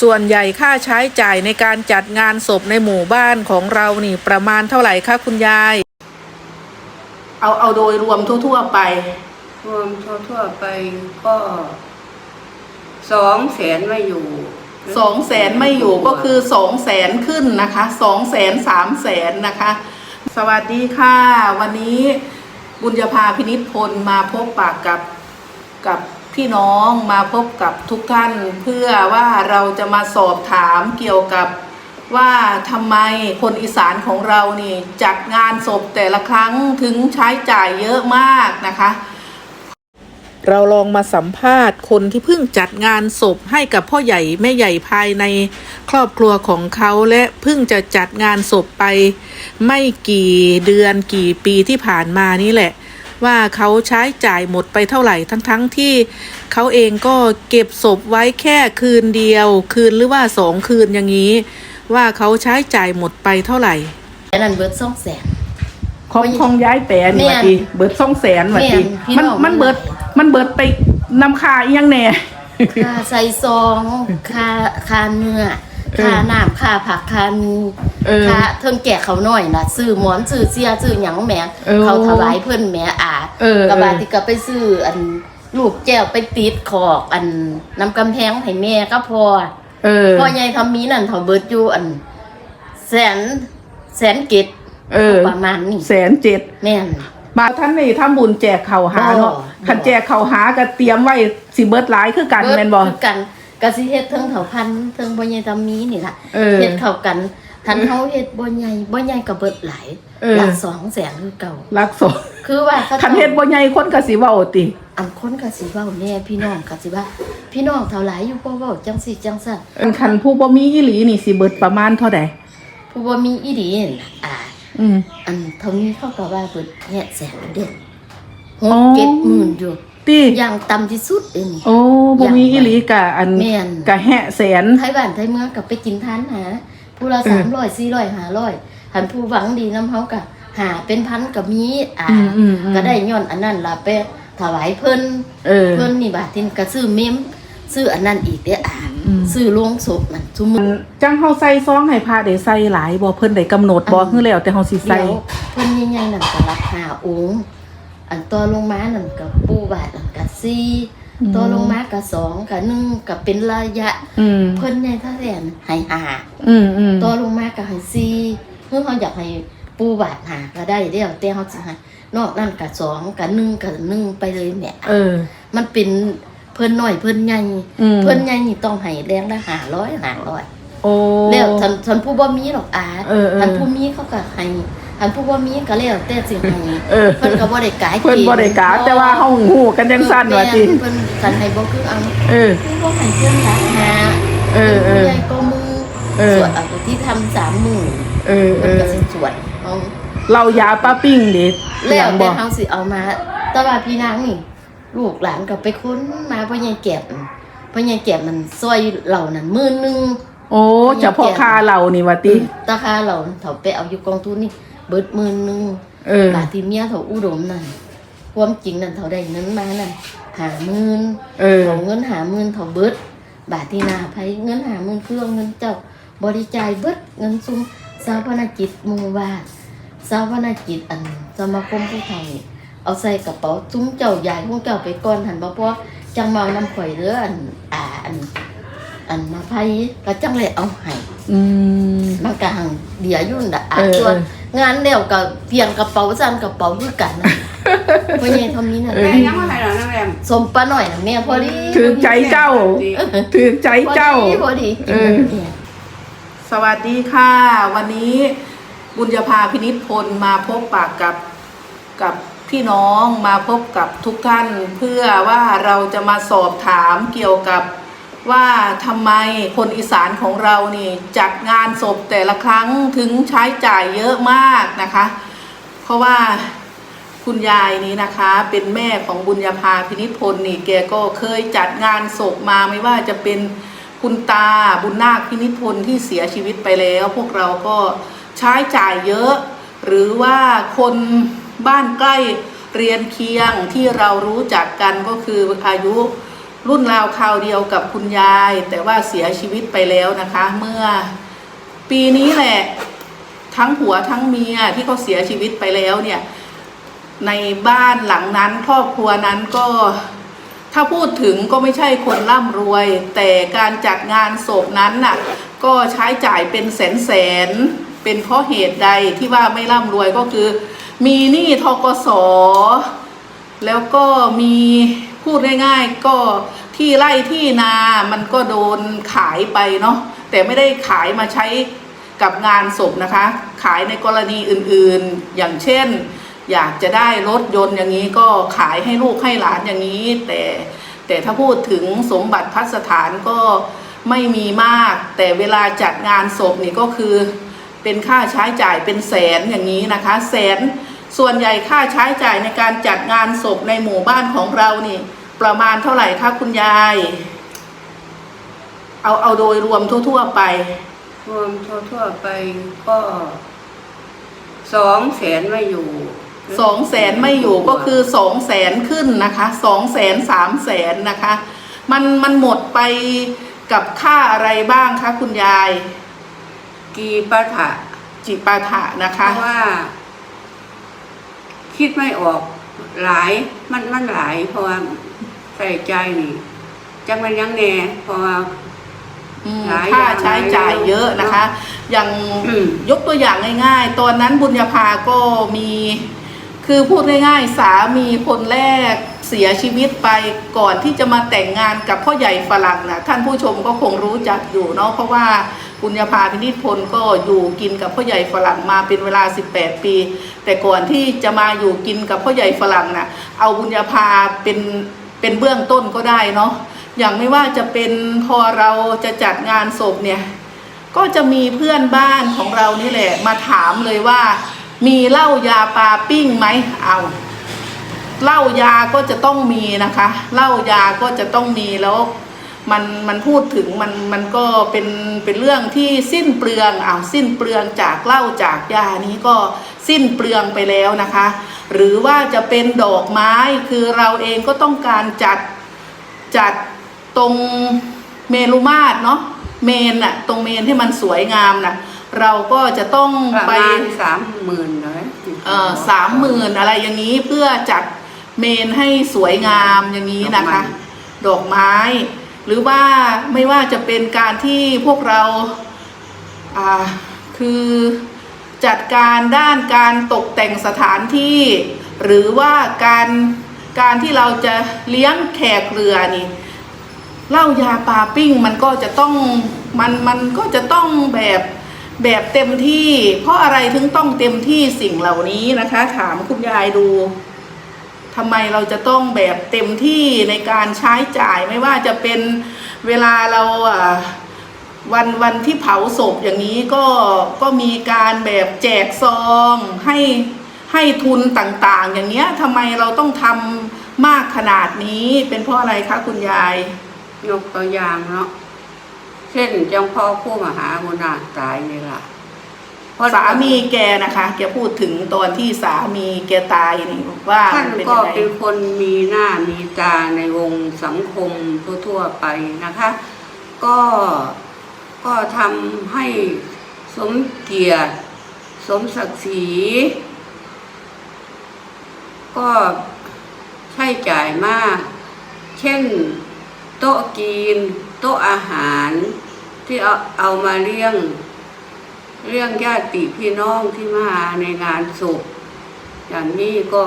ส่วนใหญ่ค่าใช้จ่ายในการจัดงานศพในหมู่บ้านของเรานี่ประมาณเท่าไหร่คะคุณยาย เอาเอาโดยรวมทั่ว ๆ ไป รวมทั่วๆไปก็สองแสนไม่อยู่ สองแสนไม่อยู่ก็คือสองแสนขึ้นนะคะสองแสนสามแสนนะคะ สวัสดีค่ะ วันนี้บุญญาภาพินิจพลมาพบปากกับกับ พี่น้องมาพบกับทุกท่าน เพื่อว่าเราจะมาสอบถามเกี่ยวกับว่าทำไมคนอีสานของเรานี่จัดงานศพแต่ละครั้งถึงใช้จ่ายเยอะมากนะคะ เราลองมาสัมภาษณ์คนที่เพิ่งจัดงานศพให้กับพ่อใหญ่แม่ใหญ่ภายในครอบครัวของเขาและเพิ่งจะจัดงานศพไป ไม่กี่เดือนกี่ปีที่ผ่านมานี่แหละ ว่าเขาใช้จ่ายหมดไปเท่าไหร่ทั้งๆทที่เขาเองก็เก็บศพไว้แค่คืนเดียว คืนหรือว่าสองคืนอย่างนี้ ว่าเขาใช้จ่ายหมดไปเท่าไหร่อันนั้นเบิดสองแสน ของของย้ายแปรนี่แม่นว่าทีเบิดซ่องแสนว่าทีแม่นพี่มันน้องมันเบิดมันเบิดไปนำคาอีหยังแหน่ ค่าใส่ซองค่าค่าเนื้อเออ ค่าน้ำค่าผักค่ามีเออ ค่าเทิงแก่เขาหน่อยนะซื้อหมอนซื้อเสียซื้อหยังแหมเออเขาถวายเพิ่นแหมอาเออกะบาดที่ก็ไปซื้ออันลูกแก้วไปติดขอกอันน้ำกำแพงให้แม่ก็พอ เออ พ่อใหญ่ทำมีนั่นเขาเบิดอยู่อัน แสนแสนเกตเออ ประมาณนี้แสนเจ็ดแม่นมาท่านนี่ทำบุญแจกเข่าวหาเนาะบ่คันแจกเข่าวหาก็เตรียมไว้สิเบิดหลายคือกันแม่นบ่คือกัน กะสิเฮ็ดเทิงเขาพันเทิงบ่ใหญ่ทำมีนี่ล่ะเออ เฮ็ดเข้ากันทันเฮาเฮ็ดบ่ใหญ่บ่ใหญ่ก็เบิดหลายเออ หลักสองแสนคือเก่า รักสมคือว่าเขาคันเฮ็ดบ่ใหญ่คนก็สิเว้าติ อันคนก็สิเว้าแน่พี่น้องก็สิว่า พี่น้องเท่าหลายอยู่บ่เว้าจังซี่จังซั่นอันคันผู้บ่มีอีหลีนี่สิเบิดประมาณเท่าใดผู้บ่มีอีหลีนี่ล่ะอ่า อืม อันเท่านี้เขาก็ว่าเบิดแค่แสนเด้หอ๋กอ เจ็ดหมื่นอยู่ ติอย่างต่ำที่สุดเด้นี่โอ้บ่มีอีหลีกะอันกะแหะแสนไทยบ้านไทยเมืองก็ไปกินทานหาผู้ละสามร้อยสี่ร้อยห้าร้อยหันผู้หวังดีน้ำเฮาก็หาเป็นพันก็มีอ่าก็ได้ย้อนอันนั้นล่ะไปถวายเพิ่นเพิ่นนี่บาททินก็ซื้อเมมซื้ออันนั้นอีกเด้ออ่าอืมซื้อโลงศพนั่นซุมอันจังเฮาใส่ซองให้พระได้ใส่หลายบ่เพิ่นได้กำหนดบ่คือแล้วแต่เฮาสิใส่เดี๋ยวเพิ่นใหญ่ๆนั่นก็รับหาองค์ อันตัวลงมานั่นก็ปูบาทนั่นก็สี่อืมตัวลงมาก็สองก็หนึ่งก็เป็นระยะอืมเพิ่นใหญ่เท่าแสนให้ห้าอืมอืมตัวลงมาก็ให้ซีเพื่อเขาอยากให้ปูบาดหาก็ได้เดียวแต่เขาจะให้นอกนั่นกับสองกับหนึ่งกับหนึ่งไปเลยแหม่เออมันเป็นเพิ่นหน่อยเพิ่นใหญ่อืมเพิ่นใหญ่นี่ต้องให้แรงละหาร้อยหาร้อยโอ้แล้วทันทันผู้บ่มีหรอกอาเออเออทันผู้มีเขาก็ให้ ทันผู้บ่มีก็แล้วแต่สิให้เออ เพิ่นก็บ่ได้กายเพิ่นบ่ได้กาแต่ว่าเฮาฮู้กันจังซั่นว่าติเพิ่นกันให้บ่คือเอาเออคือบ่ให้เพิ่นละหาเออเออใหญ่ก็มือเออสวดเอาที่ทำสามหมื่นเออเอมันอก็สิสวดเอาเรายาป้าปิ้งดิแล้วบ่แต่เฮาสิเอามาแต่ว่าพี่นางนี่ลูกหลานก็ไปค้นมาพ่อใหญ่แก็บพ่อใหญ่แก็บมันซอยเหล่านั้นหมื่นหนึงโอ้เฉพาะค่าเรานี่ว่าติตาคาเหล่าเขาไปเอาอยู่กองทุนนี่ เบิดหมื่นหนึงเออ บาทที่เมียเขาอุดมนั่นความจริงนั่นเขาได้เงินมานั่นหาหมื่นเออ เขาเงินหาหมื่นเขาเบิด บาทที่นาไผเงินหาหมื่นเครื่องเงินเจ้าบริจายเบิดเงินซุมสาพนกิจหมู่บ้านสาพนกิจอันสมาคมผู้ไทยเอาใส่กระเป๋าซุ้มเจ้าใหญ่ของเจ้าไปก่อนหันบ่เพราะจังเมาน้ำข่อยเรืออันอ่าอัน อันมาไผก็จังเลยเอาให้ อืม มันก็หังเดียวยุ่นดะอะเออส่วนงานเดียวกับเพียงกระเป๋าสั่นกระเป๋าคือกันนะเพราะยังทำนี้น่ะเออไอ้ยังอะไรเหรอนั่งแรมสมปลาหน่อยนะแม่พอดีถือใจเจ้า ถือใจพอดีเจ้าพอดีเออ สวัสดีค่ะ วันนี้บุญญาภาพินิจพลมาพบปากกับกับพี่น้องมาพบกับทุกท่าน เพื่อว่าเราจะมาสอบถามเกี่ยวกับ ว่าทำไมคนอีสานของเรานี่จัดงานศพแต่ละครั้งถึงใช้จ่ายเยอะมากนะคะ เพราะว่าคุณยายนี้นะคะเป็นแม่ของบุญญาภาพินิจพลนี่แกก็เคยจัดงานศพมาไม่ว่าจะเป็นคุณตาบุญนาคพินิจพลที่เสียชีวิตไปแล้ว พวกเราก็ใช้จ่ายเยอะ หรือว่าคนบ้านใกล้เรียนเคียงที่เรารู้จักกันก็คืออายุ รุ่นราวคราวเดียวกับคุณยาย แต่ว่าเสียชีวิตไปแล้วนะคะ เมื่อปีนี้แหละ ทั้งผัวทั้งเมียที่เขาเสียชีวิตไปแล้วเนี่ย ในบ้านหลังนั้นครอบครัวนั้นก็ถ้าพูดถึงก็ไม่ใช่คนร่ำรวย แต่การจัดงานศพนั้นน่ะ ก็ใช้จ่ายเป็นแสนแสนเป็นเพราะเหตุใดที่ว่าไม่ร่ำรวยก็คือ มีหนี้ทกสแล้วก็มี พูดง่าย ๆ ก็ที่ไร่ที่นามันก็โดนขายไปเนาะแต่ไม่ได้ขายมาใช้กับงานศพนะคะ ขายในกรณีอื่นๆ อย่างเช่น อยากจะได้รถยนต์อย่างนี้ก็ขายให้ลูกให้หลานอย่างนี้ แต่แต่ถ้าพูดถึงสมบัติพัสถานก็ไม่มีมาก แต่เวลาจัดงานศพนี่ก็คือ เป็นค่าใช้จ่ายเป็นแสนอย่างนี้นะคะ แสน ส่วนใหญ่ค่าใช้จ่ายในการจัดงานศพในหมู่บ้านของเรานี่ ประมาณเท่าไหร่คะคุณยาย เอาเอาโดยรวมทั่วๆไป รวมทั่วๆไปก็สองแสนไม่อยู่สองแสนไม่อยู่ก็คือสองแสนขึ้นนะคะสองแสนสามแสนนะคะ มันมันหมดไปกับค่าอะไรบ้างคะคุณยาย กีปะถะจิปาถะนะเพคะราะว่า คิดไม่ออกหลายมันมันหลาย เพราะว่าใส่ใจนี่จังมันยังแน่เพราะว่าอืมหลายค่าอย่างใช้จ่ายเยอะนะคะ อย่างอืมยกตัวอย่างง่าย ๆ ตอนนั้นบุญญาภาก็มี คือพูดง่าย ๆ สามีคนแรกเสียชีวิตไปก่อนที่จะมาแต่งงานกับพ่อใหญ่ฝรั่งนะท่านผู้ชมก็คงรู้จักอยู่เนาะเพราะว่า บุญญาภาพินิจพลก็อยู่กินกับพ่อใหญ่ฝรั่งมาเป็นเวลา 18 ปี แต่ก่อนที่จะมาอยู่กินกับพ่อใหญ่ฝรั่งนะเอาบุญญาภาเป็นเป็นเบื้องต้นก็ได้เนาะอย่างไม่ว่าจะเป็นพอเราจะจัดงานศพเนี่ยก็จะมีเพื่อนบ้านของเรานี่แหละ มาถามเลยว่า มีเหล้ายาปลาปิ้งไหมเอาเหล้ายาก็จะต้องมีนะคะเหล้ายาก็จะต้องมีแล้ว มันมันพูดถึงมันมันก็เป็นเป็นเรื่องที่สิ้นเปลืองอ้าวสิ้นเปลืองจากเหล้าจากยานี้ก็สิ้นเปลืองไปแล้วนะคะ หรือว่าจะเป็นดอกไม้คือเราเองก็ต้องการจัดจัดตรงเมรุมาตรเนาะเมนอะตรงเมนที่มันสวยงามน่ะเราก็จะต้องประไปมาณสามหมื่นเลยเอ่อสามหมื่นอะไรอย่างนี้เพื่อจัดเมนให้สวยงามอย่างนี้นะคะ ดอกไม้ หรือว่าไม่ว่าจะเป็นการที่พวกเราคือจัดการด้านการตกแต่งสถานที่ หรือว่าการการที่เราจะเลี้ยงแขกเรือนี่เหล้ายาปลาปิ้งมันก็จะต้องมันมันก็จะต้องแบบแบบเต็มที่ เพราะอะไรถึงต้องเต็มที่สิ่งเหล่านี้นะคะ ถามคุณยายดู ทำไมเราจะต้องแบบเต็มที่ในการใช้จ่ายไม่ว่าจะเป็นเวลาเราวันวันที่เผาศพอย่างนี้ก็ก็มีการแบบแจกซองให้ให้ทุนต่างๆ อย่างเงี้ยทำไมเราต้องทำมากขนาดนี้เป็นเพราะอะไรคะคุณยาย ยกตัวอย่างเนาะเช่นจังพ่อผู้มหาบุญาตายนี่ล่ะ เพระสามีแกนะคะ แกพูดถึงตอนที่สามีแกตายนี่ว่าท่านมันเป็นก็ยังไงเป็นคนมีหน้ามีตาในวงสังคมทั่วๆไปนะคะ ก็ก็ทำให้สมเกียรติ สมศักดิ์ศรีก็ใช้จ่ายมาก เช่นโต๊ะกิน โต๊ะอาหารที่เอาเอามาเลี้ยง เรื่องญาติพี่น้องที่มาในงานศพอย่างนี้ก็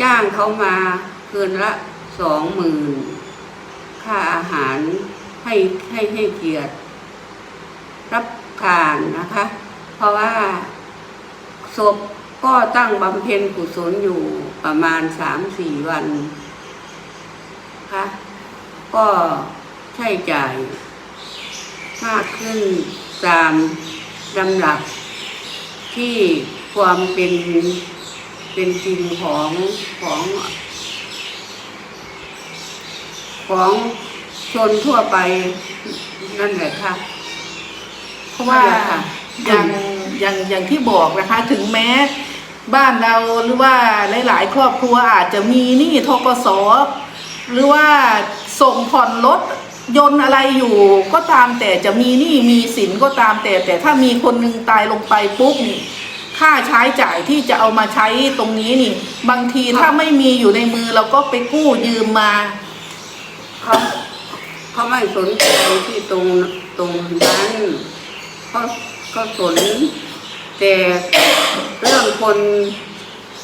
จ้างเขามาคืนละสองหมื่นค่าอาหารให้ให้ให้เกียรติ รับทานนะคะ เพราะว่าศพก็ตั้งบำเพ็ญกุศลอยู่ประมาณสามสี่วันคะก็ใช้จ่ายมากขึ้น ตามลำดับที่ความเป็นเป็นจริงของของ ของชนทั่วไปนั่นแหละค่ะเพราะว่านั่นแหละค่ะอย่างอย่างอย่างที่บอกนะคะ ถึงแม้บ้านเราหรือว่าหลาย ๆ ครอบครัวอาจจะมีหนี้ทกสหรือว่าส่งผ่อนรถ ยนต์อะไรอยู่ก็ตามแต่จะมีหนี้มีสินก็ตามแต่ แต่ถ้ามีคนหนึ่งตายลงไปปุ๊บนี่ค่าใช้จ่ายที่จะเอามาใช้ตรงนี้นี่ บางทีถ้าไม่มีอยู่ในมือเราก็ไปกู้ยืมมาเขาเขาไม่สนใจที่ตรงตรงนั้นเขาเขาสนแต่เรื่องคน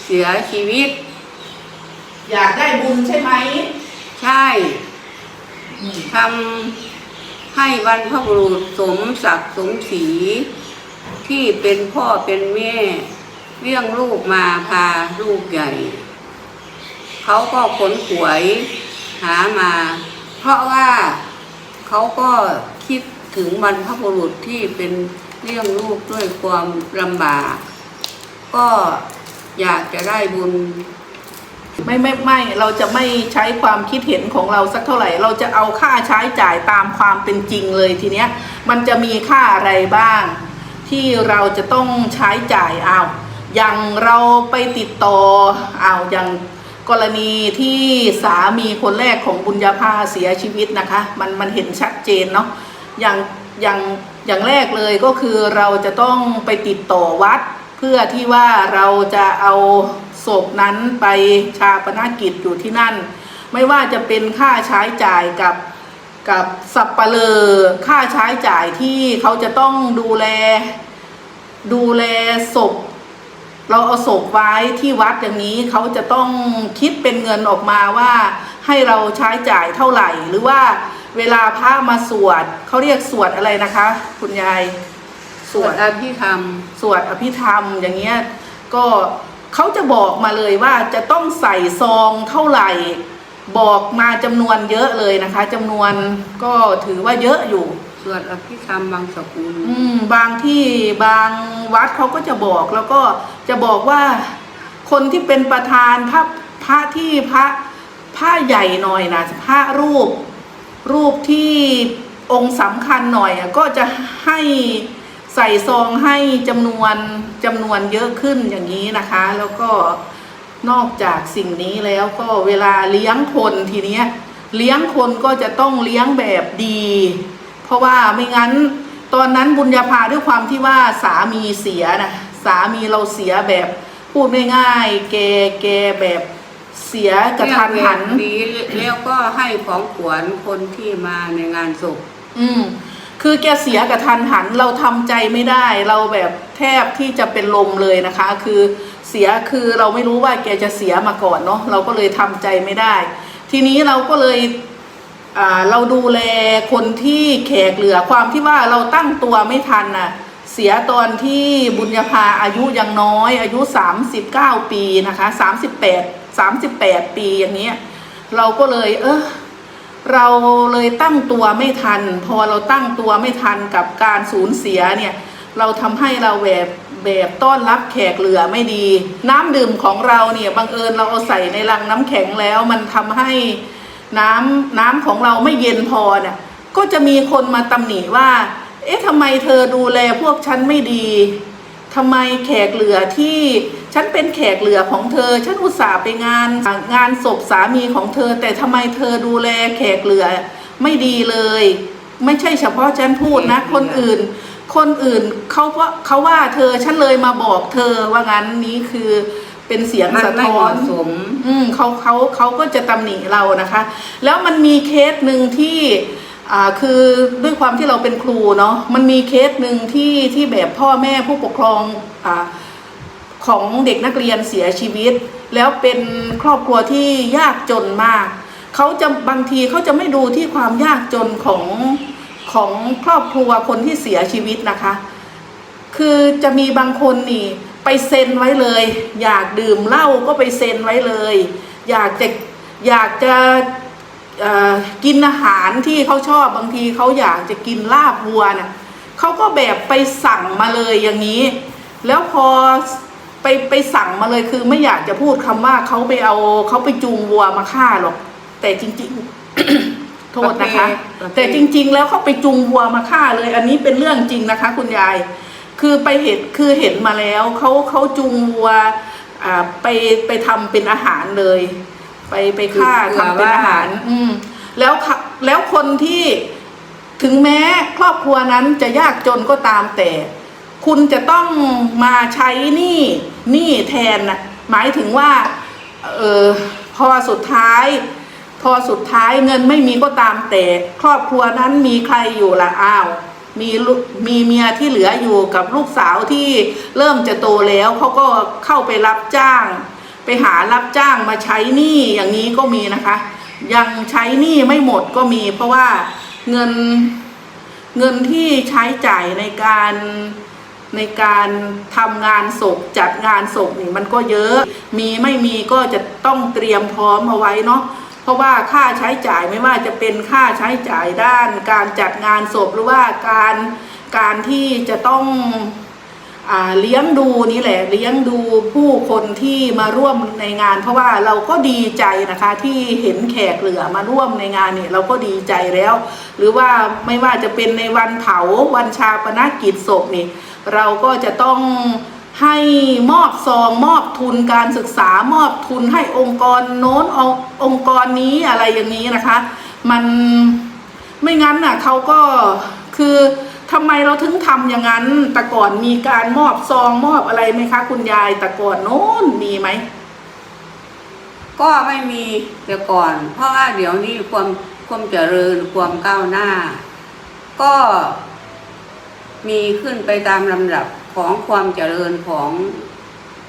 เสียชีวิต อยากได้บุญใช่ไหม ใช่ ทำให้บรรพบุรุษสมศักดิ์สมศรีที่เป็นพ่อเป็นแม่เลี้ยงลูกมาพาลูกใหญ่ เขาก็ขนขวยหามา เพราะว่าเขาก็คิดถึงบรรพบุรุษที่เป็นเลี้ยงลูกด้วยความลำบาก ก็อยากจะได้บุญ ไม่ไม่ไม่เราจะไม่ใช้ความคิดเห็นของเราสักเท่าไหร่ เราจะเอาค่าใช้จ่ายตามความเป็นจริงเลยทีเนี้ยมันจะมีค่าอะไรบ้าง ที่เราจะต้องใช้จ่ายเอาอย่างเราไปติดต่อเอาอย่างกรณีที่สามีคนแรกของบุญญาภาเสียชีวิตนะคะ มันมันเห็นชัดเจนเนาะอย่างอย่างอย่างแรกเลยก็คือเราจะต้องไปติดต่อวัด เพื่อที่ว่าเราจะเอาศพนั้นไปชาปนกิจอยู่ที่นั่น ไม่ว่าจะเป็นค่าใช้จ่ายกับกับสับปะเลอค่าใช้จ่ายที่เขาจะต้องดูแล ดูแลศพ เราเอาศพไว้ที่วัดอย่างนี้เขาจะต้องคิดเป็นเงินออกมาว่า ให้เราใช้จ่ายเท่าไหร่ หรือว่าเวลาพระมาสวดเขาเรียกสวดอะไรนะคะ คุณยาย สวดอภิธรรม สวดอภิธรรมอย่างเงี้ยก็เขาจะบอกมาเลยว่าจะต้องใส่ซองเท่าไหร่ บอกมาจำนวนเยอะเลยนะคะจำนวนก็ถือว่าเยอะอยู่สวดอภิธรรมบางสกุลอืมบางที่บางวัดเขาก็จะบอกแล้วก็จะบอกว่าคนที่เป็นประธานพระพระที่พระพระใหญ่หน่อยนะพระรูปรูปที่องค์สำคัญหน่อยอะก็จะให้ ใส่ซองให้จำนวนจำนวนเยอะขึ้นอย่างนี้นะคะ แล้วก็นอกจากสิ่งนี้แล้วก็เวลาเลี้ยงคนทีเนี้ยเลี้ยงคนก็จะต้องเลี้ยงแบบดี เพราะว่าไม่งั้นตอนนั้นบุญญาภาด้วยความที่ว่าสามีเสียนะสามีเราเสียแบบพูดง่ายๆแกแกแบบเสียกระทันหันเรียกแบบนี้แล้วก็ให้ของขวัญคนที่มาในงานศพอืม คือแกเสียกับทันหันเราทำใจไม่ได้ เราแบบแทบที่จะเป็นลมเลยนะคะ คือเสียคือเราไม่รู้ว่าแกจะเสียมาก่อนเนาะเราก็เลยทำใจไม่ได้ ทีนี้เราก็เลยเราดูแลคนที่แขกเหลือความที่ว่าเราตั้งตัวไม่ทันน่ะเสียตอนที่บุญญาภาอายุยังน้อย อายุ 39 ปีนะคะ 38 38 ปีอย่างเงี้ยเราก็เลยเออ เราเลยตั้งตัวไม่ทัน พอเราตั้งตัวไม่ทันกับการสูญเสียเนี่ย เราทำให้เราแบบแบบต้อนรับแขกเหลือไม่ดี น้ำดื่มของเราเนี่ยบังเอิญเราเอาใส่ในลังน้ำแข็งแล้วมันทำให้น้ำน้ำของเราไม่เย็นพอเนี่ยก็จะมีคนมาตำหนิว่า เอ๊ะทำไมเธอดูแลพวกฉันไม่ดี ทำไมแขกเหลือที่ฉันเป็นแขกเหลือของเธอ ฉันอุตส่าห์ไปงานงานศพสามีของเธอ แต่ทำไมเธอดูแลแขกเหลือไม่ดีเลย ไม่ใช่เฉพาะฉันพูดนะ คนอื่น คนอื่นเขาว่าเขาว่าเธอฉันเลยมาบอกเธอว่างั้นนี้คือเป็นเสียงมันสะไม่ท้เหอนมาะสมอืมเขาเขาเขาก็จะตำหนิเรานะคะ แล้วมันมีเคสหนึ่งที่ อ่าคือด้วยความที่เราเป็นครูเนาะมันมีเคสหนึ่งที่ที่แบบพ่อแม่ผู้ปกครองอ่าของเด็กนักเรียนเสียชีวิต แล้วเป็นครอบครัวที่ยากจนมากเขาจะบางทีเขาจะไม่ดูที่ความยากจนของของครอบครัวคนที่เสียชีวิตนะคะ คือจะมีบางคนนี่ไปเซ็นไว้เลย อยากดื่มเหล้าก็ไปเซ็นไว้เลย อยากจะอยากจะ กินอาหารที่เขาชอบบางทีเขาอยากจะกินลาบวัวน่ะเขาก็แบบไปสั่งมาเลยอย่างนี้ แล้วพอไปไปสั่งมาเลยคือไม่อยากจะพูดคำว่าเขาไปเอาเขาไปจูงวัวมาฆ่าหรอก แต่จริงๆ โทษนะคะประเภทแต่จริง ๆ แล้วเขาไปจูงวัวมาฆ่าเลย อันนี้เป็นเรื่องจริงนะคะ คุณยาย คือไปเห็นคือเห็นมาแล้วเขาเขาจูงวัวอ่าไปไปทำเป็นอาหารเลย ไปไปฆ่าเผื่อทำเป็นว่าอาหาร อืม แล้วแล้วคนที่ถึงแม้ครอบครัวนั้นจะยากจนก็ตามแต่ คุณจะต้องมาใช้หนี้หนี้แทนนะหมายถึงว่าเออพอสุดท้าย พอสุดท้ายเงินไม่มีก็ตามแต่ ครอบครัวนั้นมีใครอยู่ละอ้าวมีมีเมียที่เหลืออยู่กับลูกสาวที่เริ่มจะโตแล้วเขาก็เข้าไปรับจ้าง ไปหารับจ้างมาใช้หนี้อย่างนี้ก็มีนะคะ ยังใช้หนี้ไม่หมดก็มี เพราะว่าเงินเงินที่ใช้จ่ายในการในการทำงานศพจัดงานศพนี่มันก็เยอะ มีไม่มีก็จะต้องเตรียมพร้อมเอาไว้เนาะเพราะว่าค่าใช้จ่ายไม่ว่าจะเป็นค่าใช้จ่ายด้าน การจัดงานศพหรือว่าการการที่จะต้อง เลี้ยงดูนี่แหละเลี้ยงดูผู้คนที่มาร่วมในงาน เพราะว่าเราก็ดีใจนะคะที่เห็นแขกเหลือมาร่วมในงานเนี่ยเราก็ดีใจแล้ว หรือว่าไม่ว่าจะเป็นในวันเผาวันชาปนกิจศพนี่เราก็จะต้องให้มอบซองมอบทุนการศึกษามอบทุนให้องค์กรโน้นององค์กรนี้อะไรอย่างนี้นะคะ มันไม่งั้นน่ะเขาก็คือ ไมเราถึงทำอย่างนั้น แต่ก่อนมีการมอบซองมอบอะไรไหมคะ คุณยายแต่ก่อนโน้นมีไหม ก็ไม่มีแต่ก่อน เพราะว่าเดี๋ยวนี้ความความเจริญความก้าวหน้า ก็มีขึ้นไปตามลำดับของความเจริญของ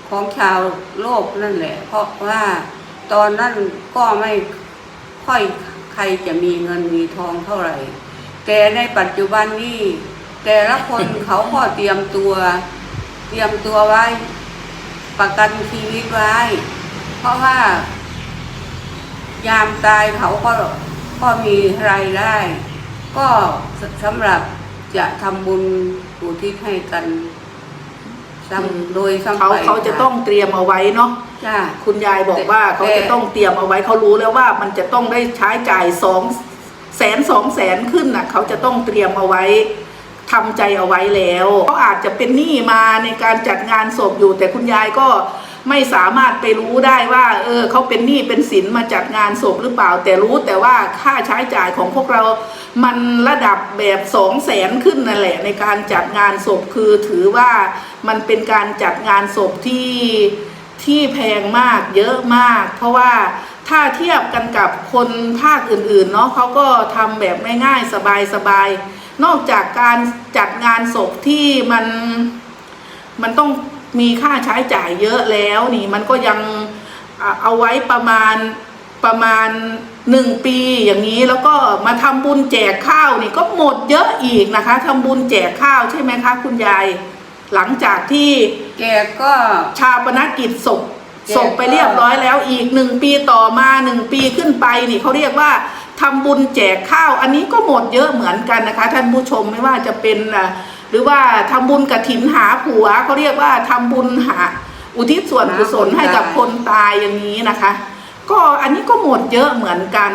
ของชาวโลกนั่นแหละ เพราะว่าตอนนั้นก็ไม่ค่อยใครจะมีเงินมีทองเท่าไหร่ แต่ในปัจจุบันนี้ แต่ละคนเขาก็เตรียมตัว เตรียมตัวไว้ ประกันชีวิตไว้ เพราะว่า ยามตายเขาก็ก็มีรายได้ ก็สสำหรับจะทำบุญอุทิศให้กันอืมซ้ำโดยซ้ำเขาไปเขาจะต้องเตรียมเอาไว้เนาะจ้าคุณยายบอกว่าแต่เขาจะต้องเตรียมเอาไว้เขารู้แล้วว่ามันจะต้องได้ใช้จ่ายสองแสนสองแสนขึ้นน่ะ เขาจะต้องเตรียมเอาไว้ ทำใจเอาไว้แล้วเขาอาจจะเป็นหนี้มาในการจัดงานศพอยู่ แต่คุณยายก็ไม่สามารถไปรู้ได้ว่า เออเขาเป็นหนี้เป็นสินมาจัดงานศพหรือเปล่า แต่รู้แต่ว่าค่าใช้จ่ายของพวกเรา มันระดับแบบสองแสนขึ้นนั่นแหละ ในการจัดงานศพคือถือว่ามันเป็นการจัดงานศพที่ที่แพงมากเยอะมาก เพราะว่าถ้าเทียบกันกับคนภาคอื่นๆเนาะเขาก็ทำแบบง่ายๆสบายๆ นอกจากการจัดงานศพที่มันมันต้องมีค่าใช้จ่ายเยอะแล้วนี่มันก็ยังอะเอาไว้ประมาณประมาณหนึ่งปีอย่างนี้แล้วก็มาทำบุญแจกข้าวนี่ก็หมดเยอะอีกนะคะทำบุญแจกข้าวใช่ไหมคะ คุณยาย หลังจากที่แกก็ชาปนกิจศพแกก็ศพไปเรียบร้อยแล้วอีกหนึ่งปีต่อมาหนึ่งปีขึ้นไปนี่เขาเรียกว่า ทำบุญแจกข้าว อันนี้ก็หมดเยอะเหมือนกันนะคะ ท่านผู้ชมไม่ว่าจะเป็นอะหรือว่าทำบุญกระถินหาผัวเขาเรียกว่าทำบุญหาอุทิศส่วนกุศลให้กับคนตายอย่างนี้นะคะ ก็อันนี้ก็หมดเยอะเหมือนกัน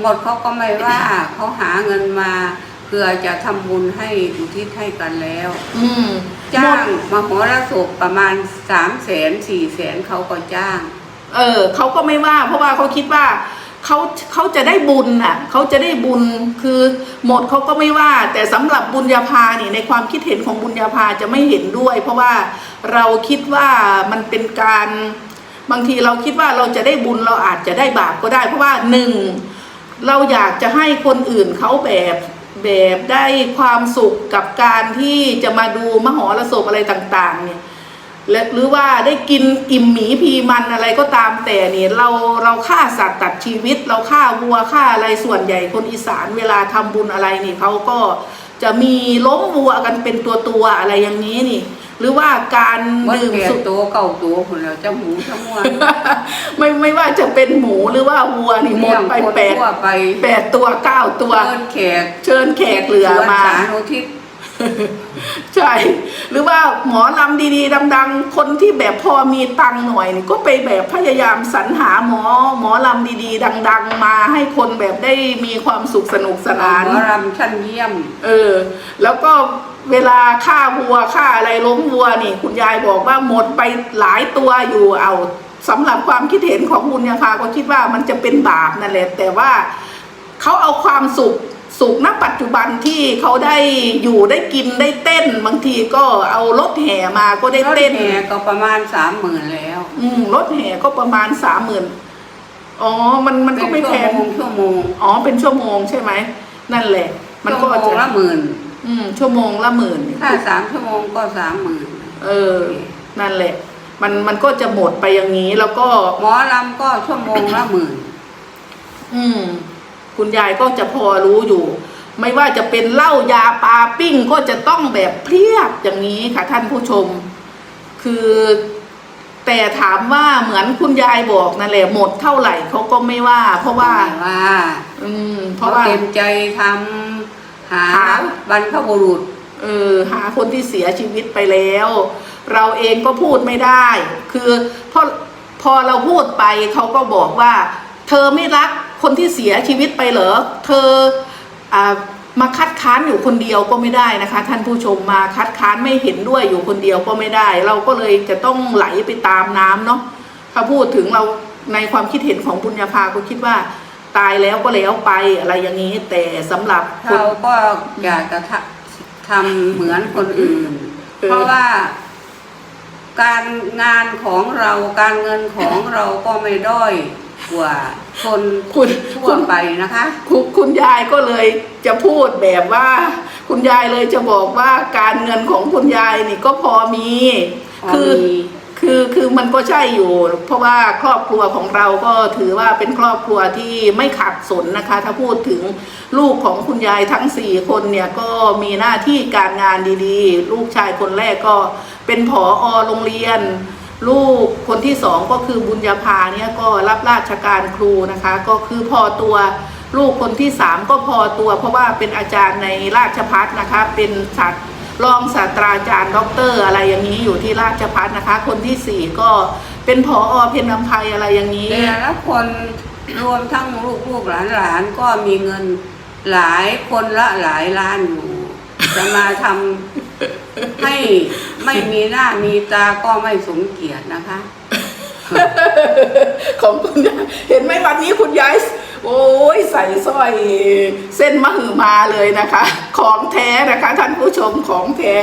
หมดเขาก็ไม่ว่าเขาหาเงินมาเพื่อจะทำบุญให้อุทิศให้กันแล้ว อืมจ้าหมงดมโหรสพประมาณสามแสนสี่แสนเขาก็จ้าง เออเขาก็ไม่ว่า เพราะว่าเขาคิดว่า เขาเขาจะได้บุญน่ะเขาจะได้บุญคือหมดเขาก็ไม่ว่า แต่สำหรับบุญญาภาเนี่ยในความคิดเห็นของบุญญาภาจะไม่เห็นด้วย เพราะว่าเราคิดว่ามันเป็นการบางทีเราคิดว่าเราจะได้บุญเราอาจจะได้บาปก็ได้ เพราะว่าหนึ่งเราอยากจะให้คนอื่นเขาแบบแบบได้ความสุขกับการที่จะมาดูมหรสพอะไรต่าง ๆ เนี่ย และหรือว่าได้กินอิ่มหมีพีมันอะไรก็ตามแต่เนี่ยเราเราฆ่าสัตว์ตัดชีวิต เราฆ่าวัวฆ่าอะไรส่วนใหญ่คนอีสานเวลาทำบุญอะไรนี่เขาก็จะมีล้มวัวกันเป็นตัวตัวๆอะไรอย่างนี้นี่ หรือว่าการวัดดื่มแก่สุตัวเก่าตัวคนแล้วเจ้าหมูทั้งวันไม่ไม่ว่าจะเป็นหมูหรือว่าวัวนี่หมดไปเลี้ยงคนแปดทั่วไปแปดตัวเก้าตัว เชิญแขกเชิญแขกเหลือมาสวนสานุทิศ ใช่ หรือว่าหมอลำดีๆ ดัง ๆ คนที่แบบพอมีตังค์หน่อยนี่ก็ไปแบบพยายามสรรหาหมอหมอลำดีๆ ดัง ๆ มาให้คนแบบได้มีความสุขสนุกสนาน หมอรำชั้นเยี่ยม เออ แล้วก็เวลาฆ่าวัวฆ่าอะไรล้มวัวนี่ คุณยายบอกว่าหมดไปหลายตัวอยู่เอาสำหรับความคิดเห็นของบุญญาภาก็คิดว่ามันจะเป็นบาปนั่นแหละแต่ว่าเขาเอาความสุข สุขณปัจจุบันที่เขาได้อยู่ได้กินได้เต้น บางทีก็เอารถแห่มาก็ได้รถเต้นแห่ก็ประมาณสามหมื่นแล้ว อืมรถแห่ก็ประมาณสามหมื่นอ๋อ มันมันก็ไม่แพเป็นงชั่วโมงชั่วโมงอ๋อเป็นชั่วโมงใช่ไหมนั่นแหละ มันก็ชั่วโมจะงละหมื่นอืมชั่วโมงละหมื่นถ้าสามชั่วโมงก็สามหมื่นเออ นั่นแหละ มันมันก็จะหมดไปอย่างนี้แล้วก็หมอลำก็ชั่วโมงละหมื่นอืม คุณยายก็จะพอรู้อยู่ ไม่ว่าจะเป็นเหล้ายาปลาปิ้งก็จะต้องแบบเพียบอย่างนี้ค่ะท่านผู้ชม คือแต่ถามว่าเหมือนคุณยายบอกนั่นแหละหมดเท่าไหร่เขาก็ไม่ว่า เพราะว่าไม่ว่า อืม เพเขาราะว่า เต็มใจทำหาหา บรรพบุรุษ เออหาคนที่เสียชีวิตไปแล้ว เราเองก็พูดไม่ได้ คือพอพอเราพูดไปเขาก็บอกว่า เธอไม่รัก คนที่เสียชีวิตไปเหรอเธออ่ามาคัดค้านอยู่คนเดียวก็ไม่ได้นะคะ ท่านผู้ชมมาคัดค้านไม่เห็นด้วยอยู่คนเดียวก็ไม่ได้ เราก็เลยจะต้องไหลไปตามน้ำเนาะถ้าพูดถึงเราในความคิดเห็นของบุญญาภาก็คิดว่าตายแล้วก็แล้วไปอะไรอย่างนี้ แต่สำหรับคนเราก็อยากจะทำทำเหมือนคนอื่นเออเพราะว่า การงานของเราการเงินของเราก็ไม่ด้อย กว่าคนคุณทั่คุวณไปนะคะ คุณคุณยายก็เลยจะพูดแบบว่า คุณยายเลยจะบอกว่าการเงินของคุณยายนี่ก็พอมี พอคือมีคือคือมันก็ใช่อยู่ เพราะว่าครอบครัวของเราก็ถือว่าเป็นครอบครัวที่ไม่ขัดสนนะคะ ถ้าพูดถึงลูกของคุณยายทั้งสี่คนเนี่ยก็มีหน้าที่การงานดีๆ ลูกชายคนแรกก็เป็นผออโรงเรียน ลูกคนที่สองก็คือบุญญาภาเนี่ยก็รับราชการครูนะคะ ก็คือพอตัวลูกคนที่สามก็พอตัว เพราะว่าเป็นอาจารย์ในราชพัฒนะคะ เป็นศาสตร์รองศาสตราจารย์ด็อกเตอร์อะไรอย่างนี้อยู่ที่ราชพัฒนะคะ คนที่สี่ก็เป็นผออเพนน้ำไพอะไรอย่างนี้แต่ละคนรวมทั้งลูกลูกหลานหลานก็มีเงินหลายคนละหลายล้านอยู่จะมาทำ ให้ไม่มีหน้ามีตาก็ไม่สมเกียรตินะคะ ของคุณยายเห็นไหมวันนี้คุณยายโอ้ยใส่สร้อยเส้นมหึมาเลยนะคะ ของแท้นะคะ ท่านผู้ชมของแท้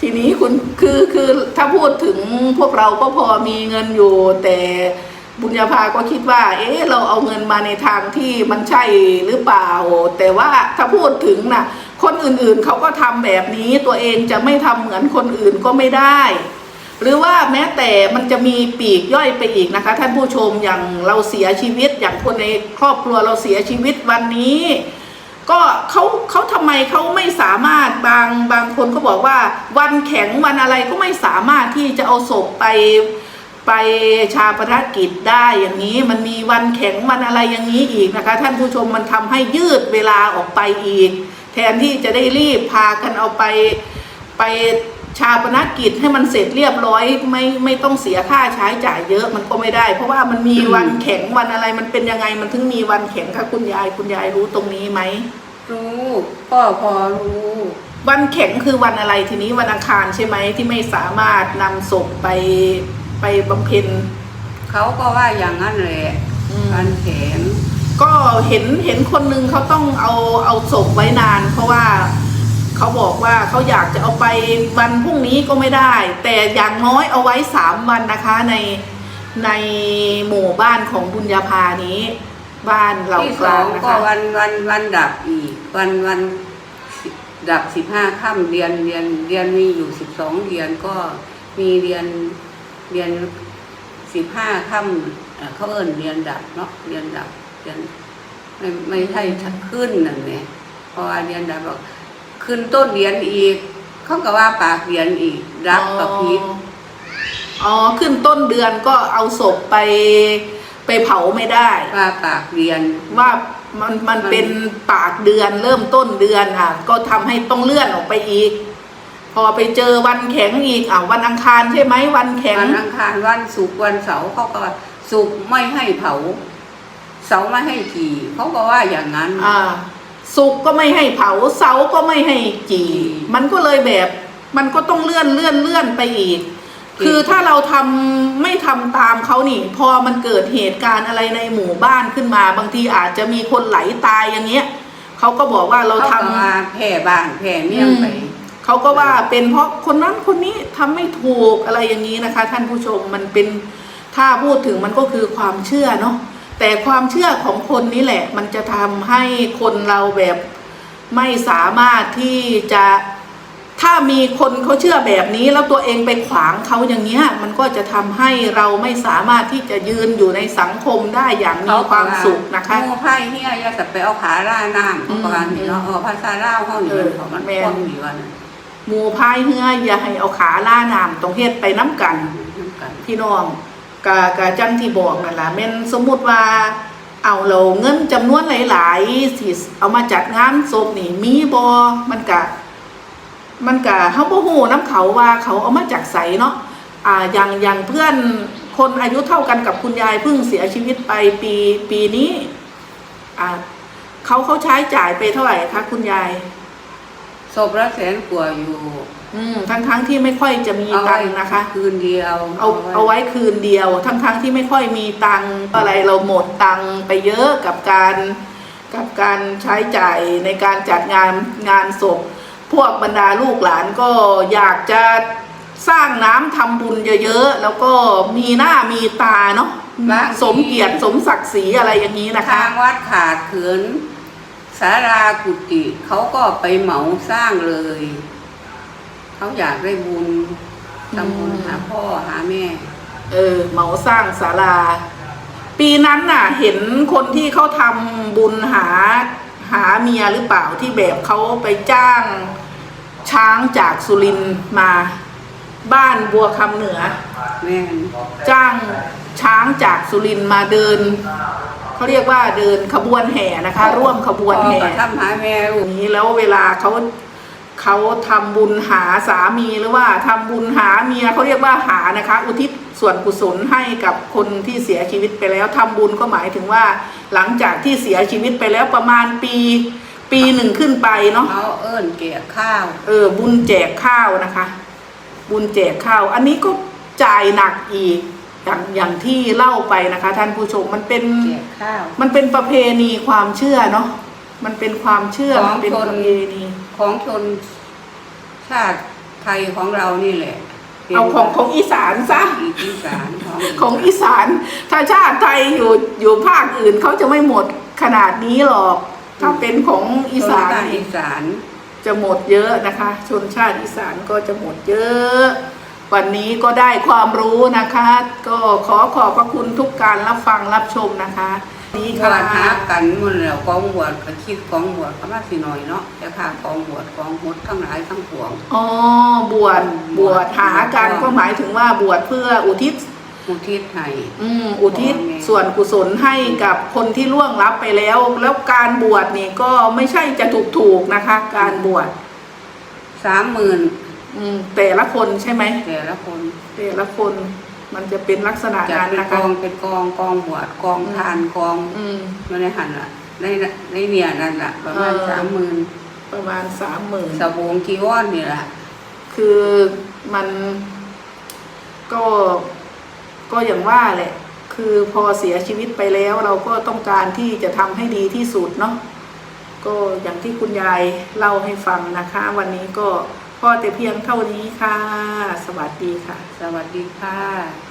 ทีนี้คุณคือคือถ้าพูดถึงพวกเราก็พอมีเงินอยู่ แต่บุญญาภาก็คิดว่า เอ๊ะเราเอาเงินมาในทางที่มันใช่หรือเปล่า แต่ว่าถ้าพูดถึงน่ะ คนอื่นๆเขาก็ทำแบบนี้ตัวเองจะไม่ทำเหมือนคนอื่นก็ไม่ได้ หรือว่าแม้แต่มันจะมีปีกย่อยไปอีกนะคะ ท่านผู้ชมอย่างเราเสียชีวิต อย่างคนในครอบครัวเราเสียชีวิตวันนี้ ก็เขาเขาทำไมเขาไม่สามารถบางบางคนก็บอกว่า วันแข็งวันอะไรก็ไม่สามารถที่จะเอาศพไปไปชาปนกิจได้อย่างนี้มันมีวันแข็งวันอะไรอย่างนี้อีกนะคะ ท่านผู้ชมมันทำให้ยืดเวลาออกไปอีก นที่จะได้รีบพากันเอาไปไปชาปนกิจให้มันเสร็จเรียบร้อยไม่ไม่ต้องเสียค่าใช้จ่ายเยอะมันก็ไม่ได้ เพราะว่ามันมีวันแข็งวันอะไรมันเป็นยังไงมันถึงมีวันแข็งคะคุณยายคุณยายรู้ตรงนี้ไหมรู้ก็พอรู้ วันแข็งคือวันอะไรทีนี้วันอังคารใช่ไหมที่ไม่สามารถนำศพไปไปบำเพ็ญเขาก็ว่าอย่างนั้นแหละอืมการแข็ง ก็เห็นเห็นคนนึงเขาต้องเอาเอาศพไว้นาน เพราะว่าเขาบอกว่าเขาอยากจะเอาไปวันพรุ่งนี้ก็ไม่ได้ แต่อย่างน้อยเอาไว้สามวันนะคะในในหมู่บ้านของบุญญาภานี้บ้านเราที่กสอลางงนะก็คะวันวันวันดับอีก วันวันดับสิบห้าค่ำเดือนเดือนเดือนมีอยู่สิบสองเดือนก็มีเดือนเดือนสิบห้าค่ำเอ่อเขาเอิ้นเดือนดับเนาะเดือนดับ เดือนไม่ไม่ใช่ขึ้นนั่นแหละเพราะว่าเดือนดับบอกขึ้นต้นเดือนอีก เขาก็ว่าปากเดือนอีก รับกับพีษอ๋อขึ้นต้นเดือนก็เอาศพไปไปเผาไม่ได้ ว่าปากเดือนว่ามันมันเป็นปากเดือนเริ่มต้นเดือนอะ ก็ทำให้ต้องเลื่อนออกไปอีก พอไปเจอวันแข็งอีกอะวันอังคารใช่ไหมวันแข็งวันอังคารวันศุกร์วันเสาร์เขาก็ว่าศุกร์ไม่ให้เผา เสาร์ไม่ให้ขี่เขาก็ว่าอย่างนั้น อ่าสุกร์ก็ไม่ให้เผาเสาร์ก็ไม่ให้จีจี่มันก็เลยแบบ มันก็ต้องเลื่อนเลื่อนเลื่อนไปอีก คือถ้าเราทำไม่ทำตามเขานี่ พอมันเกิดเหตุการณ์อะไรในหมู่บ้านขึ้นมา บางทีอาจจะมีคนไหลตายอย่างเงี้ยเขาก็บอกว่าเราเขาทำก็มาแผ่บ้านแผ่เมี่ยงไปเขาก็ว่าเป็นเพราะคนนั้นคนนี้ทำไม่ถูกอะไรอย่างนี้นะคะ ท่านผู้ชมมันเป็นถ้าพูดถึงมันก็คือความเชื่อเนาะ แต่ความเชื่อของคนนี้แหละ มันจะทำให้คนเราแบบไม่สามารถที่จะถ้ามีคนเขาเชื่อแบบนี้ แล้วตัวเองไปขวางเขาอย่างเงี้ย มันก็จะทำให้เราไม่สามารถที่จะยืนอยู่ในสังคมได้อย่างมีความสุขนะคะหมูไผ่เฮียอยาจะไปเอาขาล่าน้ำอืมประมาณนี้เนาะเออภาษาลาวเฮานี่เออของมันแม่นคนอยู่ว่านะหมู่พายเฮืออย่าให้เอาขาล่าน้ำตรงเฮ็ดไปน้ำกันน้ำกันพี่น้อง กะกะจังที่บอกนั่นล่ะแม่นสมมุติว่าเอาเราเงินจำนวนหลายๆสิเอามาจัดงานศพนี่มีบ่มันกะมันกะเฮาบ่ฮู้นํเขาว่าเขาเอามาจากไสเนาะอ่าอย่างอย่างเพื่อนคนอายุเท่ากันกับคุณยายเพิ่งเสียชีวิตไปปีปีนี้อ่าเขาเขาใช้จ่ายไปเท่าไหร่คะคุณยายศพละแสนกว่าอยู่ อืมทั้งทั้งๆที่ไม่ค่อยจะมีเอาตัไว้งค์นะคะ คืนเดียวเอาเอาไว้คืนเดียว ทั้งทั้งๆที่ไม่ค่อยมีตังค์อะไรเราหมดตังค์ไปเยอะกับการกับการใช้จ่ายในการจัดงานงานศพ พวกบรรดาลูกหลานก็อยากจะสร้างน้ำทำบุญเยอะๆ แล้วก็มีหน้ามีตาเนาะสมเกียรติสมศักดิ์ศรีอะไรอย่างนี้นะคะ ทางวัดขาดเขินสารากุฏิเขาก็ไปเหมาสร้างเลย เขาอยากได้บุญทำบุญอืมหาพ่อหาแม่ เออเหมาสร้างศาลา ปีนั้นน่ะ เห็นคนที่เขาทำบุญหาหาเมียหรือเปล่าที่แบบเขาไปจ้างช้างจากสุรินทร์มา บ้านบัวคำเหนือ แม่นจ้างช้างจากสุรินทร์มาเดินเขาเรียกว่าเดินขบวนแห่นะคะ ร่วมขบวนพ่อแห่ก็ทำหาแม่ลูอกย่างนี้แล้วเวลาเขา เขาทำบุญหาสามีหรือว่าทำบุญหาเมียเขาเรียกว่าหานะคะ อุทิศส่วนกุศลให้กับคนที่เสียชีวิตไปแล้วทำบุญก็หมายถึงว่า หลังจากที่เสียชีวิตไปแล้วประมาณปี ปีหนึ่งขึ้นไปเนาะเขาเอิ้นเกี่ยข้าวเออบุญแจกข้าวนะคะ บุญแจกข้าว อันนี้ก็จ่ายหนักอีกอย่างอย่างที่เล่าไปนะคะ ท่านผู้ชมมันเป็นเกี่ยข้าวมันเป็นประเพณีความเชื่อเนาะมันเป็นความเชื่อของมันเป็นคนประเพณี ของชนชาติไทยของเรานี่แหละเอาของของอีสานซะอีสานของของอีสานถ้าชาติไทยอยู่อยู่ภาคอื่นเขาจะไม่หมดขนาดนี้หรอก ถ้าเป็นของอีสานชติอีสานจะหมดเยอะนะคะ ชนชาติอีสานก็จะหมดเยอะ วันนี้ก็ได้ความรู้นะคะ ก็ขอขอบพระคุณทุกการรับฟังรับชมนะคะ นี่บค่ะวชหากันหมันแล้วกองบวชก็คิดกองบวชก็มาสิหน่อยเนาะแต่ค่ะกองบวชกองหดทั้งหลายทั้งปวง อ๋อบวชบวชหากันก็หมายถึงว่าบวชเพื่ออุทิศอุทิศให้อืมอุทิศพ่อแม่ส่วนกุศลให้กับคนที่ล่วงลับไปแล้ว แล้วการบวชนี่ก็ไม่ใช่จะถูกถูกๆนะคะ การบวชสามหมื่นอืมแต่ละคนใช่ไหมแต่ละคนแต่ละคน มันจะเป็นลักษณะจัดนั้นเป็นนะกคะองเป็นกองกองบวชกองทานกองอืม ไม่ได้หันละในในเนี่ยนั่นแหละประมาณเออ สามหมื่นประมาณสามหมื่น สบงกีวอนนี่แหละคือมันก็ก็อย่างว่าแหละ คือพอเสียชีวิตไปแล้วเราก็ต้องการที่จะทำให้ดีที่สุดเนาะก็อย่างที่คุณยายเล่าให้ฟังนะคะ วันนี้ก็ พอแต่เพียงเท่านี้ค่ะ สวัสดีค่ะ สวัสดีค่ะ